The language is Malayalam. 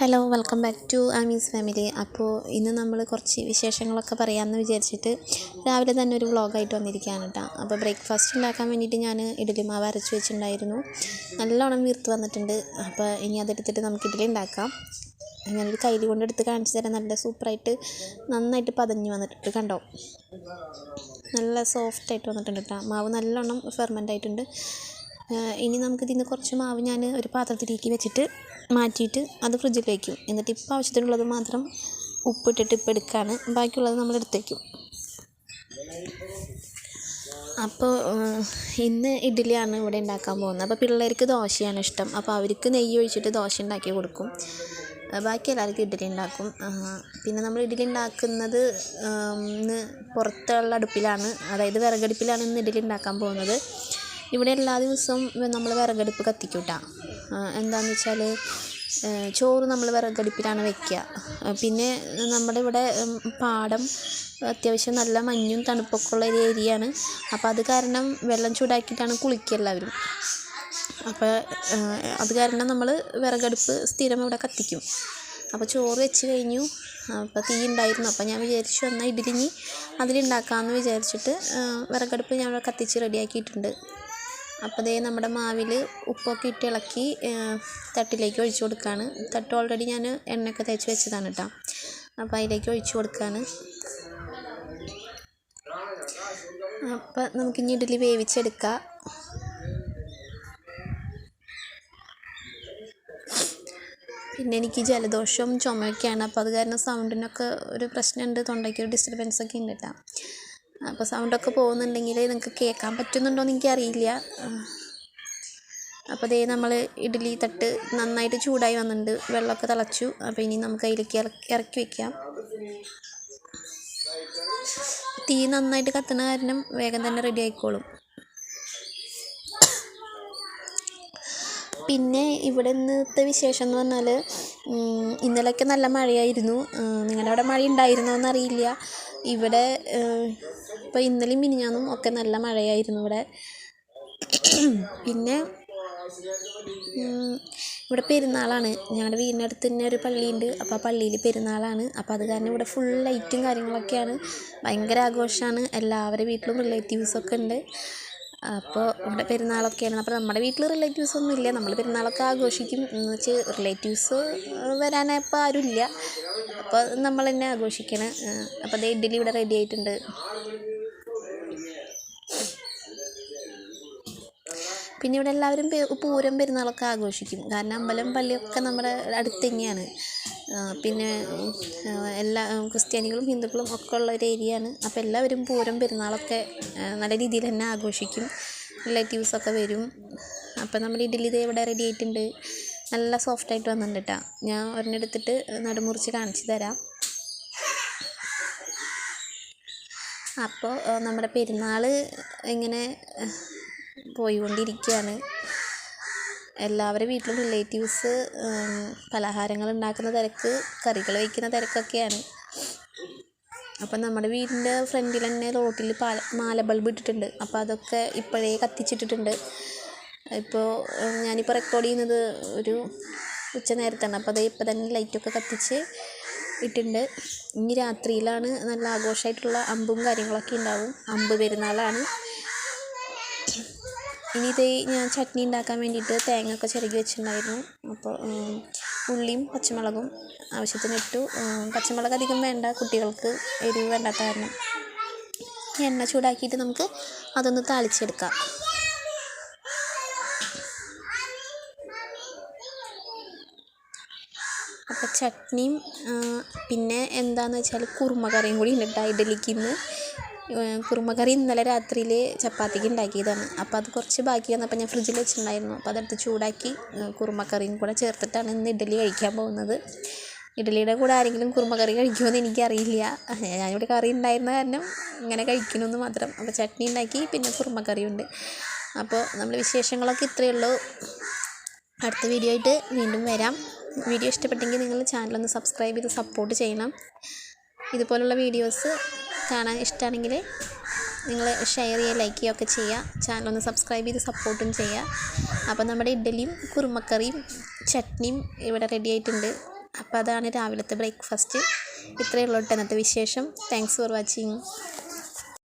Hello welcome back to Ami's family അപ്പോൾ ഇന്ന് നമ്മൾ കുറച്ച് വിശേഷങ്ങളൊക്കെ പറയാമെന്ന് വിചാരിച്ചിട്ട് രാവിലെ തന്നെ ഒരു വ്ളോഗായിട്ട് വന്നിരിക്കുകയാണ് കേട്ടോ അപ്പോൾ ബ്രേക്ക്ഫാസ്റ്റ് ഉണ്ടാക്കാൻ വേണ്ടിയിട്ട് ഞാൻ ഇഡലി മാവ് അരച്ച് വെച്ചിട്ടുണ്ടായിരുന്നു. നല്ലോണം വീർത്ത് വന്നിട്ടുണ്ട്. അപ്പോൾ ഇനി അതെടുത്തിട്ട് നമുക്ക് ഇഡലി ഉണ്ടാക്കാം. ഞാനൊരു കയ്യിൽ കൊണ്ടെടുത്ത് കാണിച്ചു തരാം. നല്ല സൂപ്പറായിട്ട് നന്നായിട്ട് പതഞ്ഞ് വന്നിട്ടുണ്ട് കണ്ടോ? നല്ല സോഫ്റ്റായിട്ട് വന്നിട്ടുണ്ട് കേട്ടോ മാവ് നല്ലോണം ഫെർമെന്റ് ആയിട്ടുണ്ട്. ഇനി നമുക്ക് കുറച്ച് മാവ് ഞാൻ ഒരു പാത്രത്തിലേക്ക് വെച്ചിട്ട് മാറ്റിയിട്ട് അത് ഫ്രിഡ്ജിൽ വയ്ക്കും എന്നിട്ട് ഇപ്പോൾ ആവശ്യത്തിനുള്ളത് മാത്രം ഉപ്പിട്ടിട്ട് ഇപ്പോൾ എടുക്കുകയാണ് ബാക്കിയുള്ളത് നമ്മൾ എടുത്തേക്കും. അപ്പോൾ ഇന്ന് ഇഡ്ഡലിയാണ് ഇവിടെ ഉണ്ടാക്കാൻ പോകുന്നത്. അപ്പോൾ പിള്ളേർക്ക് ദോശയാണ് ഇഷ്ടം. അപ്പോൾ അവർക്ക് നെയ്യ് ഒഴിച്ചിട്ട് ദോശ ഉണ്ടാക്കി കൊടുക്കും. ബാക്കി എല്ലാവർക്കും ഇഡ്ഡലി ഉണ്ടാക്കും. പിന്നെ നമ്മൾ ഇഡ്ഡലി ഉണ്ടാക്കുന്നത് ഇന്ന് പുറത്തുള്ള അടുപ്പിലാണ്. അതായത് വിറകടുപ്പിലാണ് ഇന്ന് ഇഡ്ഡലി ഉണ്ടാക്കാൻ പോകുന്നത്. ഇവിടെ എല്ലാ ദിവസവും നമ്മൾ വിറകടുപ്പ് കത്തിക്കും എന്താണെന്ന് വെച്ചാൽ ചോറ് നമ്മൾ വിറകടുപ്പിലാണ് വെക്കുക പിന്നെ നമ്മുടെ ഇവിടെ പാടം അത്യാവശ്യം നല്ല മഞ്ഞും തണുപ്പൊക്കെ ഉള്ള ഒരു ഏരിയയാണ്. അപ്പോൾ അത് കാരണം വെള്ളം ചൂടാക്കിയിട്ടാണ് കുളിക്കുക എല്ലാവരും. അപ്പോൾ അത് കാരണം നമ്മൾ വിറകടുപ്പ് സ്ഥിരം ഇവിടെ കത്തിക്കും. അപ്പോൾ ചോറ് വെച്ച് കഴിഞ്ഞു. അപ്പോൾ തീ ഉണ്ടായിരുന്നു. അപ്പോൾ ഞാൻ വിചാരിച്ചു എന്നാൽ ഇഡ്ഡലിഞ്ഞി അതിലുണ്ടാക്കാമെന്ന് വിചാരിച്ചിട്ട് വിറകടുപ്പ് ഞാൻ കത്തിച്ച് റെഡിയാക്കിയിട്ടുണ്ട്. അപ്പോൾ ദേ നമ്മുടെ മാവിൽ ഉപ്പൊക്കെ ഇട്ട് ഇളക്കി തട്ടിലേക്ക് ഒഴിച്ചു കൊടുക്കുകയാണ്. തട്ട് ഓൾറെഡി ഞാൻ എണ്ണയൊക്കെ തേച്ച് വെച്ചതാണ് കേട്ടോ. അപ്പോൾ അതിലേക്ക് ഒഴിച്ചു കൊടുക്കുകയാണ്. അപ്പം നമുക്കിനി ഇഡലി വേവിച്ചെടുക്കാം. പിന്നെ എനിക്ക് ജലദോഷവും ചുമയൊക്കെയാണ്. അപ്പോൾ അത് കാരണം സൗണ്ടിനൊക്കെ ഒരു പ്രശ്നമുണ്ട്. തൊണ്ടയ്ക്ക് ഒരു ഡിസ്റ്റർബൻസ് ഒക്കെ ഉണ്ട് കേട്ടോ. അപ്പോൾ സൗണ്ടൊക്കെ പോകുന്നുണ്ടെങ്കിൽ നിങ്ങൾക്ക് കേൾക്കാൻ പറ്റുന്നുണ്ടോയെന്ന് എനിക്കറിയില്ല അപ്പോൾ ദേ നമ്മൾ ഇഡ്ഡലി തട്ട് നന്നായിട്ട് ചൂടായി വന്നിട്ടുണ്ട്. വെള്ളമൊക്കെ തിളച്ചു. അപ്പോൾ ഇനി നമുക്ക് അതിലേക്ക് ഇറക്കി വെക്കാം. തീ നന്നായിട്ട് കത്തുന്ന കാരണം വേഗം തന്നെ റെഡി ആയിക്കോളും. പിന്നെ ഇവിടെ ഇന്നത്തെ വിശേഷം എന്ന് പറഞ്ഞാൽ ഇന്നലെയൊക്കെ നല്ല മഴയായിരുന്നു. നിങ്ങളുടെ അവിടെ മഴ ഉണ്ടായിരുന്നോ എന്നറിയില്ല ഇവിടെ ഇപ്പോൾ ഇന്നലെയും മിനിഞ്ഞാന്നും ഒക്കെ നല്ല മഴയായിരുന്നു ഇവിടെ. പിന്നെ ഇവിടെ പെരുന്നാളാണ്. ഞങ്ങളുടെ വീടിനടുത്ത് തന്നെ ഒരു പള്ളിയുണ്ട്. അപ്പോൾ ആ പള്ളിയിൽ പെരുന്നാളാണ്. അപ്പോൾ അത് കാരണം ഇവിടെ ഫുൾ ലൈറ്റും കാര്യങ്ങളൊക്കെയാണ്. ഭയങ്കര ആഘോഷമാണ് എല്ലാവരുടെ വീട്ടിലും റിലേറ്റീവ്സൊക്കെ ഉണ്ട്. അപ്പോൾ ഇവിടെ പെരുന്നാളൊക്കെയാണ്. അപ്പോൾ നമ്മുടെ വീട്ടിൽ റിലേറ്റീവ്സ് ഒന്നും ഇല്ല. നമ്മൾ പെരുന്നാളൊക്കെ ആഘോഷിക്കും. എന്ന് വെച്ച് റിലേറ്റീവ്സ് വരാനായപ്പോൾ ആരുമില്ല. അപ്പോൾ നമ്മൾ തന്നെ ആഘോഷിക്കണം. അപ്പോൾ അത് ഇഡ്ഡലി ഇവിടെ റെഡി ആയിട്ടുണ്ട്. പിന്നെ ഇവിടെ എല്ലാവരും പൂരം പെരുന്നാളൊക്കെ ആഘോഷിക്കും. കാരണം അമ്പലം പള്ളിയൊക്കെ നമ്മുടെ അടുത്ത് തന്നെയാണ്. പിന്നെ എല്ലാ ക്രിസ്ത്യാനികളും ഹിന്ദുക്കളും ഒക്കെ ഉള്ള ഒരു ഏരിയയാണ് അപ്പോൾ എല്ലാവരും പൂരം പെരുന്നാളൊക്കെ നല്ല രീതിയിൽ തന്നെ ആഘോഷിക്കും. റിലേറ്റീവ്സൊക്കെ വരും. അപ്പോൾ നമ്മൾ ഇഡ്ഡലി ദേ ഇവിടെ റെഡി ആയിട്ടുണ്ട്. നല്ല സോഫ്റ്റായിട്ട് വന്നിട്ടുണ്ട് കേട്ടോ ഞാൻ ഒരെണ്ണെടുത്തിട്ട് നടുമുറിച്ച് കാണിച്ചു തരാം. അപ്പോൾ നമ്മുടെ പെരുന്നാൾ ഇങ്ങനെ പോയിക്കൊണ്ടിരിക്കുകയാണ് എല്ലാവരുടെ വീട്ടിലും റിലേറ്റീവ്സ് പലഹാരങ്ങൾ ഉണ്ടാക്കുന്ന തിരക്ക് കറികൾ വയ്ക്കുന്ന തിരക്കൊക്കെയാണ്. അപ്പം നമ്മുടെ വീടിന്റെ ഫ്രണ്ടിൽ തന്നെ റോട്ടിൽ പാല മാല ബൾബ് ഇട്ടിട്ടുണ്ട്. അപ്പോൾ അതൊക്കെ ഇപ്പോഴേ കത്തിച്ചിട്ടിട്ടുണ്ട്. ഇപ്പോൾ ഞാനിപ്പോൾ റെക്കോർഡ് ചെയ്യുന്നത് ഒരു ഉച്ച നേരത്താണ്. അപ്പോൾ അത് ഇപ്പം തന്നെ ലൈറ്റൊക്കെ കത്തിച്ച് ഇട്ടിട്ടുണ്ട്. ഇനി രാത്രിയിലാണ് നല്ല ആഘോഷമായിട്ടുള്ള അമ്പും കാര്യങ്ങളൊക്കെ ഉണ്ടാവും. അമ്പ് പെരുന്നാളാണ്. ഇനി ഇത് ഞാൻ ചട്നി ഉണ്ടാക്കാൻ വേണ്ടിയിട്ട് തേങ്ങ ഒക്കെ ചിരകി വെച്ചിട്ടുണ്ടായിരുന്നു. അപ്പോൾ ഉള്ളിയും പച്ചമുളകും ആവശ്യത്തിന് ഇട്ടു. പച്ചമുളക് അധികം വേണ്ട. കുട്ടികൾക്ക് എരിവ് വേണ്ടാത്ത കാരണം. എണ്ണ ചൂടാക്കിയിട്ട് നമുക്ക് അതൊന്ന് താളിച്ചെടുക്കാം. അപ്പോൾ ചട്നിയും പിന്നെ എന്താണെന്ന് വെച്ചാൽ കുറുമ കറിയും കൂടി ഉണ്ട് ഇഡലിക്ക് ഇന്ന്. ഏഹ് കുറുമ കറി ഇന്നലെ രാത്രിയിൽ ചപ്പാത്തിക്ക് ഉണ്ടാക്കിയതാണ്. അപ്പോൾ അത് കുറച്ച് ബാക്കി വന്നപ്പോൾ ഞാൻ ഫ്രിഡ്ജിൽ വെച്ചിട്ടുണ്ടായിരുന്നു. അപ്പോൾ അതെടുത്ത് ചൂടാക്കി കുറുമക്കറിയും കറിയും കൂടെ ചേർത്തിട്ടാണ് ഇന്ന് ഇഡലി കഴിക്കാൻ പോകുന്നത്. ഇഡലിയുടെ കൂടെ ആരെങ്കിലും കുറുമക്കറി കറി കഴിക്കുമെന്ന് എനിക്കറിയില്ല. ഞാനിവിടെ കറി ഉണ്ടായിരുന്ന കാരണം ഇങ്ങനെ കഴിക്കണമെന്ന് മാത്രം. അപ്പോൾ ചട്നി ഉണ്ടാക്കി പിന്നെ കുറുമക്കറിയുണ്ട്. കറിയുണ്ട് അപ്പോൾ നമ്മൾ വിശേഷങ്ങളൊക്കെ ഇത്രയേ ഉള്ളൂ. അടുത്ത വീഡിയോ ആയിട്ട് വീണ്ടും വരാം. വീഡിയോ ഇഷ്ടപ്പെട്ടെങ്കിൽ നിങ്ങൾ ചാനലൊന്ന് സബ്സ്ക്രൈബ് ചെയ്ത് സപ്പോർട്ട് ചെയ്യണം. ഇതുപോലുള്ള വീഡിയോസ് കാണാൻ ഇഷ്ടമാണെങ്കിൽ നിങ്ങൾ ഷെയർ ചെയ്യുക ലൈക്ക് ചെയ്യുകയൊക്കെ ചെയ്യുക. ചാനൽ ഒന്ന് സബ്സ്ക്രൈബ് ചെയ്ത് സപ്പോർട്ടും ചെയ്യുക. അപ്പോൾ നമ്മുടെ ഇഡ്ഡലിയും കുറുമക്കറിയും ചട്നിയും ഇവിടെ റെഡി ആയിട്ടുണ്ട്. അപ്പോൾ അതാണ് രാവിലത്തെ ബ്രേക്ക്ഫാസ്റ്റ് ഇത്രയേ ഉള്ളൂ ഇന്നത്തെ വിശേഷം. Thanks for watching